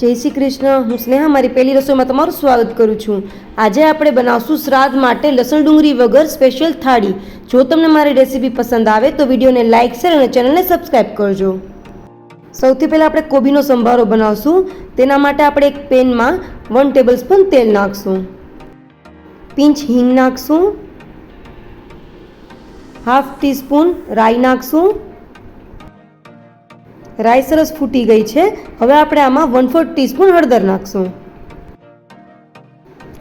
જય શ્રી કૃષ્ણ. હું સ્નેહા, મારી પહેલી રસોઈમાં તમારું સ્વાગત કરું છું. આજે આપણે બનાવશું શ્રાદ્ધ માટે લસણ ડુંગળી વગર સ્પેશિયલ થાળી. જો તમને મારી રેસીપી પસંદ આવે તો વિડીયોને લાઇક શેર અને ચેનલને સબસ્ક્રાઈબ કરજો. સૌથી પહેલાં આપણે કોબીનો સંભારો બનાવશું. તેના માટે આપણે એક પેનમાં વન ટેબલ સ્પૂન તેલ નાખશું. પિંચ હિંગ નાખશું. હાફ ટીસ્પૂન રાઈ નાખશું. રાઈ સરસ ફૂટી ગઈ છે. હવે આપણે આમાં વન ફોર્થ ટીસ્પૂન હળદર નાખશું.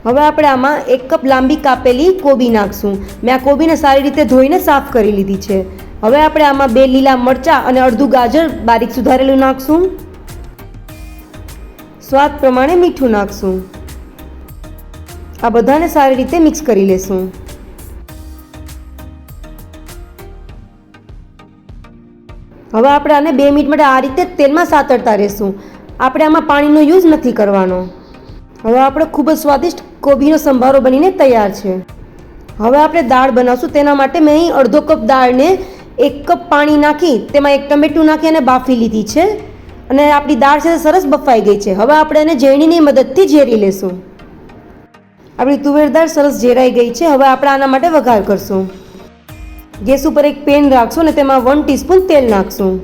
હવે આપણે આમાં એક કપ લાંબી કાપેલી કોબી નાખશું. મેં આ કોબીને સારી રીતે ધોઈને સાફ કરી લીધી છે. હવે આપણે આમાં બે લીલા મરચાં અને અડધું ગાજર બારીક સુધારેલું નાખશું. સ્વાદ પ્રમાણે મીઠું નાખશું. આ બધાને સારી રીતે મિક્સ કરી લેશું. હવે આપણે આને બે મિનિટ માટે આ રીતે તેલમાં સાતડતા રહેશું. આપણે આમાં પાણીનો યુઝ નથી કરવાનો. હવે આપણે ખૂબ જ સ્વાદિષ્ટ કોબીનો સંભારો બનીને તૈયાર છે. હવે આપણે દાળ બનાવશું. તેના માટે મેં અહીં અડધો કપ દાળને એક કપ પાણી નાખી, તેમાં એક ટમેટું નાખી અને બાફી લીધી છે. અને આપણી દાળ છે સરસ બફાઈ ગઈ છે. હવે આપણે એને ઝેણીની મદદથી ઝેરી લેશું. આપણી તુવેર દાળ સરસ ઝેરાઈ ગઈ છે. હવે આપણે આના માટે વઘાર કરશું. ગેસ ઉપર એક પેન રાખશું અને તેમાં વન ટીસ્પૂન તેલ નાખશું.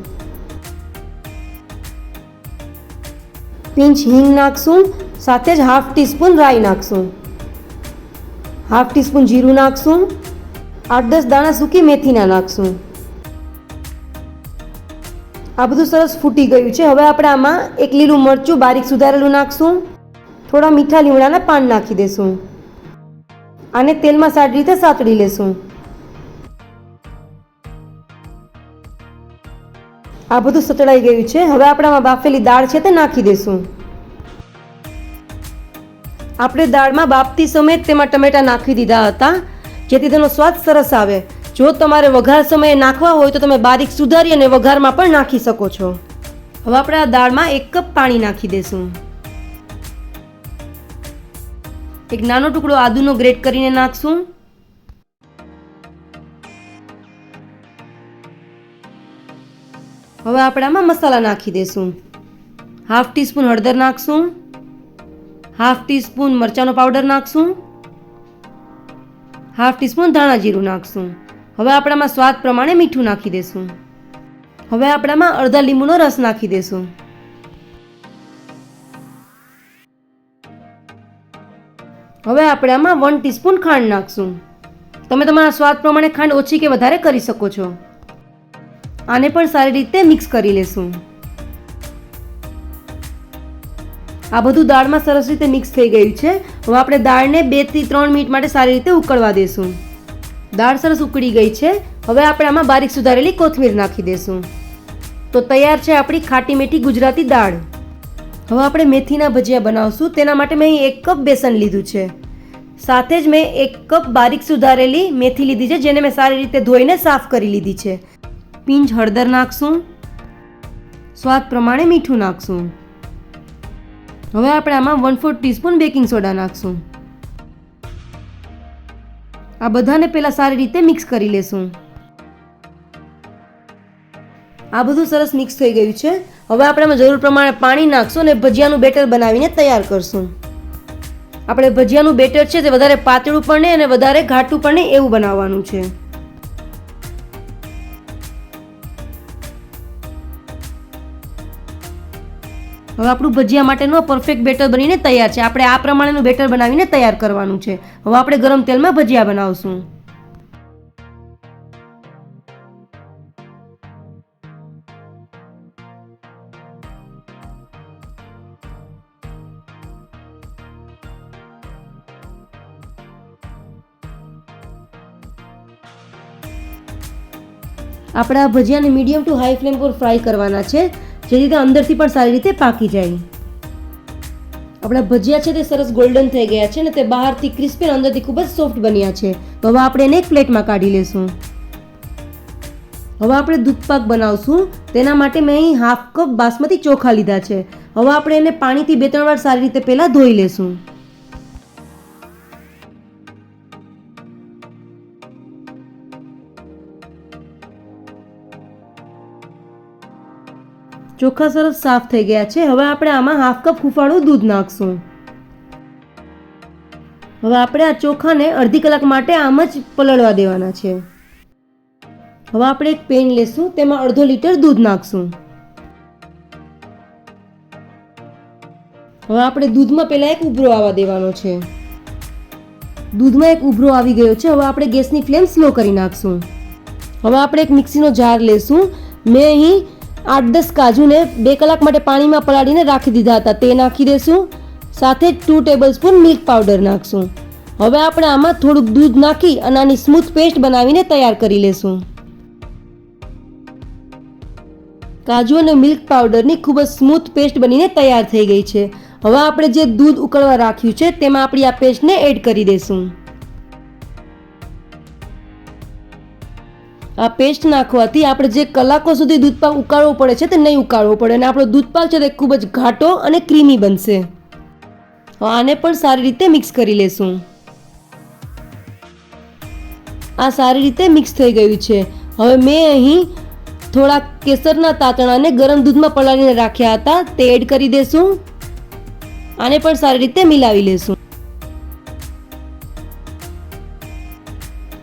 પિંચ હિંગ નાખશું, સાથે જ હાફ ટીસ્પૂન રાઈ નાખશું. હાફ ટીસ્પૂન જીરું નાખશું, આઠ દસ દાણા સૂકી મેથીના નાખશું. આ બધું સરસ ફૂટી ગયું છે. હવે આપણે આમાં એક લીલું મરચું બારીક સુધારેલું નાખશું. થોડા મીઠા લીમડાના પાન નાખી દેશું. આને તેલમાં સારી રીતે સાતળી લેશું. આ બધું સતળાઈ ગયું છે. હવે આપણે આમાં બાફેલી દાળ છે તે નાખી દઈશું આપણે દાળમાં બાફતી સમયે તેમાં ટમેટા નાખી દીધા હતા. જેથી તેનો સ્વાદ સરસ આવે. જો તમારે વઘાર સમયે નાખવા હોય તો તમે બારીક સુધારી અને વઘારમાં પણ નાખી શકો છો. હવે આપણે આ દાળમાં એક કપ પાણી નાખી દેશું. એક નાનો ટુકડો આદુનો ગ્રેટ કરીને નાખશું. હવે આપણે આમાં મસાલા નાખી દઈશું હાફ ટીસ્પૂન હળદર નાખશું. હાફ ટીસ્પૂન મરચાંનો પાવડર નાખશું. હાફ ટીસ્પૂન ધાણા જીરું નાખશું. હવે આપણામાં સ્વાદ પ્રમાણે મીઠું નાખી દઈશું હવે આપણામાં અડધા લીંબુનો રસ નાખી દઈશું હવે આપણે આમાં વન ટીસ્પૂન ખાંડ નાખશું. તમે તમારા સ્વાદ પ્રમાણે ખાંડ ઓછી કે વધારે કરી શકો છો. આને પણ સારી રીતે મિક્સ કરી લેશું. આ બધું દાળમાં સરસ રીતે મિક્સ થઈ ગયું છે. હવે આપણે દાળને બેથી ત્રણ મિનિટ માટે સારી રીતે ઉકળવા દેશું. દાળ સરસ ઉકળી ગઈ છે. હવે આપણે આમાં બારીક સુધારેલી કોથમીર નાખી દેશું. તો તૈયાર છે આપણી ખાટી મીઠી ગુજરાતી દાળ. હવે આપણે મેથીના ભજીયા બનાવશું. તેના માટે મેં એક કપ બેસન લીધું છે. સાથે જ મેં એક કપ બારીક સુધારેલી મેથી લીધી છે, જેને મેં સારી રીતે ધોઈને સાફ કરી લીધી છે. પિંચ હળદર નાખશું. સ્વાદ પ્રમાણે મીઠું નાખશું. હવે આપણે આમાં one fourth teaspoon baking soda નાખશું. આ બધાને પહેલાં સારી રીતે મિક્સ કરી લેશું. આ બધું સરસ મિક્સ થઈ ગયું છે. હવે આપણે જરૂર પ્રમાણે પાણી નાખશું અને ભજીયાનું બેટર બનાવીને તૈયાર કરશું. આપણે ભજીયાનું બેટર છે તે વધારે પાતળું પણ નહીં અને વધારે ઘાટું પણ નહીં એવું બનાવવાનું છે. હવે આપણું ભજીયા માટેનું પરફેક્ટ બેટર બનીને તૈયાર છે. આપણે આ પ્રમાણેનું બેટર બનાવીને તૈયાર કરવાનું છે. હવે આપણે ગરમ તેલમાં ભજીયા બનાવશું. આપણે આ ભજીયાને મીડિયમ ટુ હાઈ ફ્લેમ પર ફ્રાય કરવાના છે. જેથી તે અંદરથી પણ સારી રીતે પાકી જાય. આપણા ભજીયા છે તે સરસ ગોલ્ડન થઈ ગયા છે ને તે બહારથી ક્રિસ્પી અંદરથી ખૂબ જ સોફ્ટ બન્યા છે. હવે આપણે એને એક પ્લેટમાં કાઢી લેશું. હવે આપણે દૂધપાક બનાવશું. તેના માટે મેં અહીં હાફ કપ બાસમતી ચોખા લીધા છે. હવે આપણે એને પાણીથી બે ત્રણ વાર સારી રીતે પહેલાં ધોઈ લેશું. ચોખા સરસ સાફ થઈ ગયા છે. હવે આપણે આમાં હાફ કપ હુંફાળું દૂધ નાખશું. હવે આપણે આ ચોખાને અડધી કલાક માટે આમ જ પલળવા દેવાના છે. હવે આપણે એક પેન લેશું, તેમાં અડધો લીટર દૂધ નાખશું. હવે આપણે દૂધમાં પહેલાં એક ઉભરો આવવા દેવાનો છે. દૂધમાં એક ઉભરો આવી ગયો છે. હવે આપણે ગેસની ફ્લેમ સ્લો કરી નાખશું. હવે આપણે એક મિક્સીનો જાર લેશું. મેં અહીં આઠ દસ કાજુને બે કલાક માટે પાણીમાં પલાળીને રાખી દીધા હતા. તે નાખી દેશું, સાથે two tablespoon milk powder નાખશું. હવે આપણે આમાં થોડુંક દૂધ નાખી અને આની સ્મૂથ પેસ્ટ બનાવીને તૈયાર કરી લેશું. કાજુ અને મિલ્ક પાવડરની ખૂબ જ સ્મૂથ પેસ્ટ બનીને તૈયાર થઈ ગઈ છે. હવે આપણે જે દૂધ ઉકળવા રાખ્યું છે, તેમાં આપણી આ પેસ્ટને એડ કરી દઈશું આ પેસ્ટ નાખવાથી આપણે જે કલાકો સુધી દૂધપાક ઉકાળવો પડે છે તે નહીં ઉકાળવો પડે અને આપણો દૂધપાક છે તે ખૂબ જ ઘાટો અને ક્રીમી બનશે. આને પણ સારી રીતે મિક્સ કરી લેશું. આ સારી રીતે મિક્સ થઈ ગયું છે. હવે મેં અહીં થોડા કેસરના તાતણાને ગરમ દૂધમાં પલાળીને રાખ્યા હતા તે એડ કરી દેશું. આને પણ સારી રીતે મિલાવી લેશું.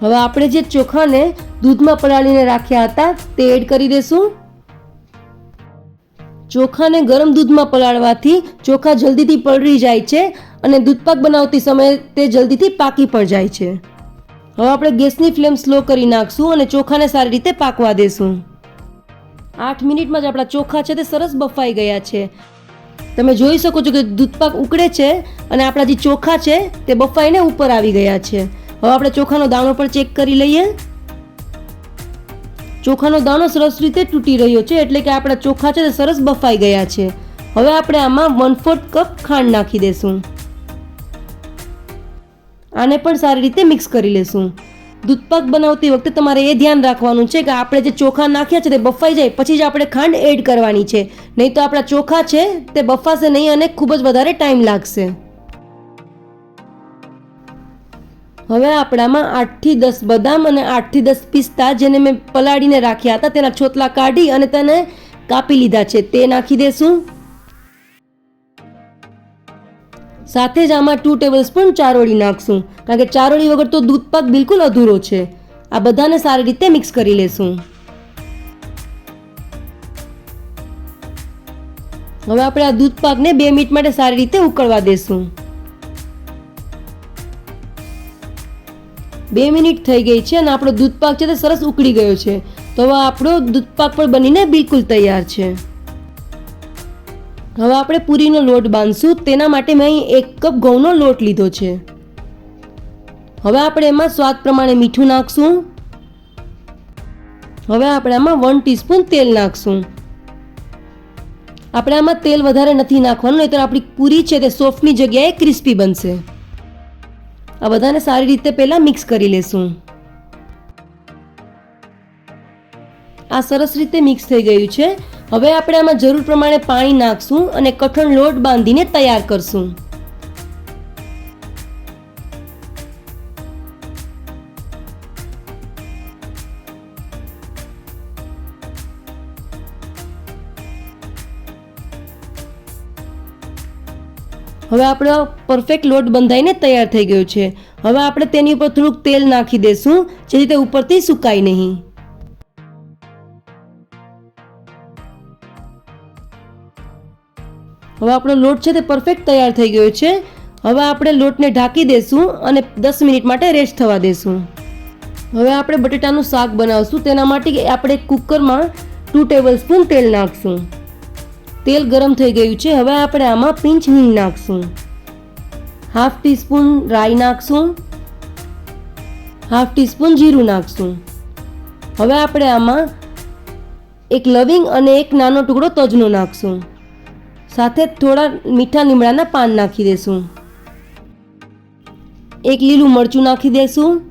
હવે આપણે જે ચોખાને દૂધમાં પલાળીને રાખ્યા હતા, તે એડ કરી દેશું. ચોખાને ગરમ દૂધમાં પલાળવાથી ચોખા જલ્દીથી પલળી જાય છે અને દૂધપાક બનાવતી સમયે તે જલ્દીથી પાકી પણ જાય છે. હવે આપણે ગેસની ફ્લેમ સ્લો કરી નાખશું અને ચોખાને સારી રીતે પાકવા દેશું. આઠ મિનિટમાં જ આપણા ચોખા છે તે સરસ બફાઈ ગયા છે. તમે જોઈ શકો છો કે દૂધપાક ઉકળે છે અને આપણા જે ચોખા છે તે બફાઈને ઉપર આવી ગયા છે. હવે આપણે ચોખાનો દાણો પણ ચેક કરી લઈએ. ચોખાનો દાણો સરસ રીતે તૂટી રહ્યો છે એટલે કે આપણા ચોખા છે તે સરસ બફાઈ ગયા છે. હવે આપણે આમાં વન ફોર્થ કપ ખાંડ નાખી દેશું. આને પણ સારી રીતે મિક્સ કરી લેશું. દૂધપાક બનાવતી વખતે તમારે એ ધ્યાન રાખવાનું છે કે આપણે જે ચોખા નાખ્યા છે તે બફાઈ જાય, પછી જ આપણે ખાંડ એડ કરવાની છે. નહીં તો આપણા ચોખા છે તે બફાશે નહીં અને ખૂબ જ વધારે ટાઈમ લાગશે. હવે આપણામાં આઠથી દસ બદામ અને આઠથી દસ પિસ્તા જેને મેં પલાળીને રાખ્યા હતા, તેના છોતલા કાઢી અને તેને કાપી લીધા છે. તે નાખી દેશું. સાથે જ આમાં ટુ ટેબલ સ્પૂન ચારોળી નાખશું. કારણ કે ચારોળી વગર તો દૂધપાક બિલકુલ અધૂરો છે. આ બધાને સારી રીતે મિક્સ કરી લેશું. હવે આપણે આ દૂધપાકને બે મિનિટ માટે સારી રીતે ઉકળવા દેશું. બે મિનિટ થઈ ગઈ છે અને આપણો દૂધપાક છે તે સરસ ઉકળી ગયો છે. તો હવે આપણો દૂધપાક પણ બનીને બિલકુલ તૈયાર છે. હવે આપણે પૂરીનો લોટ બાંધશું. તેના માટે મેં અહીં એક કપ ઘઉંનો લોટ લીધો છે. હવે આપણે એમાં સ્વાદ પ્રમાણે મીઠું નાખશું. હવે આપણે આમાં વન ટીસ્પૂન તેલ નાખશું. આપણે આમાં તેલ વધારે નથી નાખવાનું, નહીંતર આપણી પૂરી છે તે સોફ્ટની જગ્યાએ ક્રિસ્પી બનશે. આ બધાને સારી રીતે પહેલાં મિક્સ કરી લેશું. આ સરસ રીતે મિક્સ થઈ ગયું છે. હવે આપણે આમાં જરૂર પ્રમાણે પાણી નાખશું અને કઠણ લોટ બાંધીને તૈયાર કરશું. હવે આપણો પરફેક્ટ લોટ બંધાઈને તૈયાર થઈ ગયો છે. હવે આપણે તેની ઉપર થોડુંક તેલ નાખી દેશું જેથી તે ઉપરથી સુકાય નહીં. હવે આપણો લોટ છે તે પરફેક્ટ તૈયાર થઈ ગયો છે. હવે આપણે લોટને ઢાંકી દેશું અને દસ મિનિટ માટે રેસ્ટ થવા દેશું. હવે આપણે બટેટાનું શાક બનાવશું. તેના માટે આપણે કુકરમાં ટુ ટેબલ સ્પૂન તેલ નાખશું. તેલ ગરમ થઈ ગયું છે. હવે આપણે આમાં પિંચ હિંગ નાખશું. હાફ ટીસ્પૂન રાઈ નાખશું. હાફ ટીસ્પૂન જીરું નાખશું. હવે આપણે આમાં એક લવિંગ અને એક નાનો ટુકડો તજનો નાખશું. સાથે થોડા મીઠા લીમડાના પાન નાખી દેશું. એક લીલું મરચું નાખી દેશું.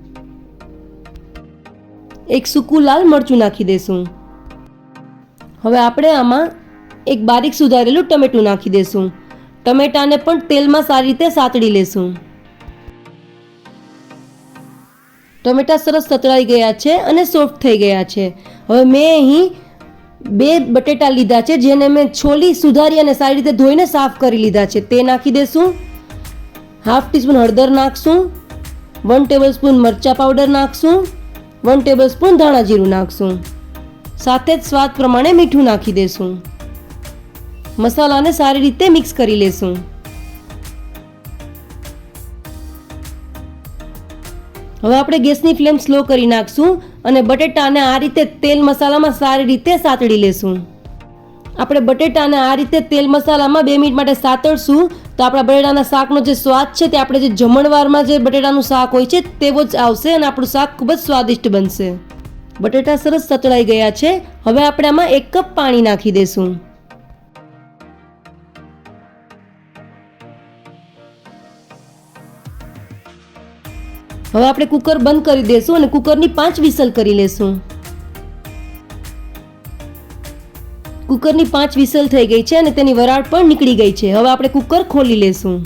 એક સૂકું લાલ મરચું નાખી દેશું. હવે આપણે આમાં એક બારીક સુધારેલું ટમેટું નાખી દેશું. ટમેટાને પણ તેલમાં સારી રીતે સાતડી લેશું. ટમેટા સરસ સતળાઈ ગયા છે અને સોફ્ટ થઈ ગયા છે. હવે મેં અહીં બે બટેટા લીધા છે, જેને મેં છોલી સુધારી અને સારી રીતે ધોઈને સાફ કરી લીધા છે. તે નાખી દેશું. હાફ ટીસ્પૂન હળદર નાખશું. વન ટેબલ સ્પૂન મરચા પાવડર નાખશું. વન ટેબલ સ્પૂન ધાણા જીરું નાખશું. સાથે જ સ્વાદ પ્રમાણે મીઠું નાખી દેશું. મસાલાને સારી રીતે મિક્સ કરી લેશું. હવે આપણે ગેસની ફ્લેમ સ્લો કરી નાખશું અને બટેટાને આ રીતે તેલ મસાલામાં સારી રીતે સાતળી લેશું. આપણે બટેટાને આ રીતે તેલ મસાલામાં બે મિનિટ માટે સાતળશું તો આપણા બટેટાના શાકનો જે સ્વાદ છે તે આપણે જે જમણવારમાં જે બટેટાનું શાક હોય છે તેવો જ આવશે અને આપણું શાક ખૂબ જ સ્વાદિષ્ટ બનશે. બટેટા સરસ સતળાઈ ગયા છે. હવે આપણે આમાં એક કપ પાણી નાખી દેશું. હવે આપણે કુકર બંધ કરી દેશું અને કુકરની પાંચ વિસલ કરી લેશું. કુકરની પાંચ વિસલ થઈ ગઈ છે અને તેની વરાળ પણ નીકળી ગઈ છે. હવે આપણે કુકર ખોલી લેશું.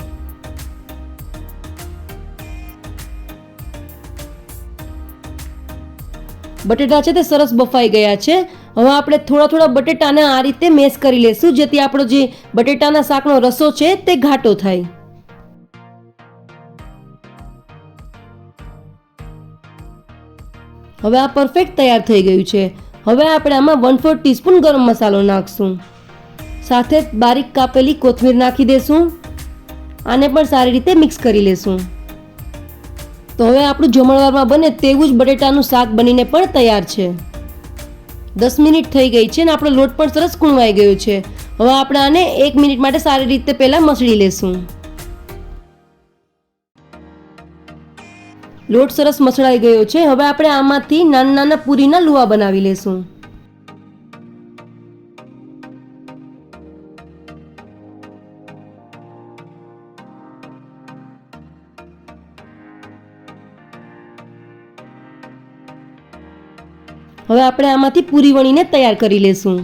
બટેટા છે તે સરસ બફાઈ ગયા છે. હવે આપણે થોડા થોડા બટેટાને આ રીતે મેશ કરી લેશું, જેથી આપણો જે બટેટાના શાકનો રસો છે તે ઘાટો થાય. હવે આ પરફેક્ટ તૈયાર થઈ ગયું છે. હવે આપણે આમાં વન ફોર ટીસ્પૂન ગરમ મસાલો નાખશું. સાથે બારીક કાપેલી કોથમીર નાખી દેશું. આને પણ સારી રીતે મિક્સ કરી લેશું. તો હવે આપણું જમણવારમાં બને તેવું જ બટેટાનું શાક બનીને પણ તૈયાર છે. દસ મિનિટ થઈ ગઈ છે અને આપણો લોટ પણ સરસ કૂણવાઈ ગયો છે. હવે આપણે આને એક મિનિટ માટે સારી રીતે પહેલાં મસળી લેશું. લોટ સરસ મસળાઈ ગયો છે. હવે આપણે આમાંથી નાના નાના પૂરીના લુવા બનાવી લેશું. હવે આપણે આમાંથી પૂરી વણીને તૈયાર કરી લેશું.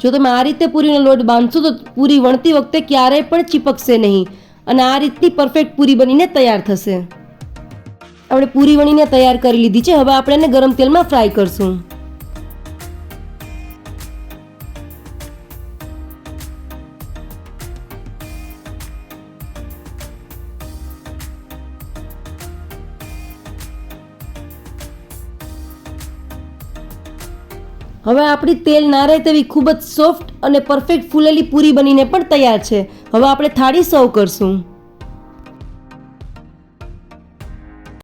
જો તમે આ રીતે પૂરીનો લોટ બાંધશો તો પૂરી વણતી વખતે ક્યારેય પણ ચીપકશે નહીં. અને આ રીતની પરફેક્ટ પૂરી બનીને તૈયાર થશે. આપણે પૂરી વણીને તૈયાર કરી લીધી છે. હવે આપણે એને ગરમ તેલમાં ફ્રાય કરશું. હવે આપણી તેલ ના રહે તેવી ખૂબ જ સોફ્ટ અને પરફેક્ટ ફૂલેલી પૂરી બનીને પણ તૈયાર છે. હવે આપણે થાળી સર્વ કરશું.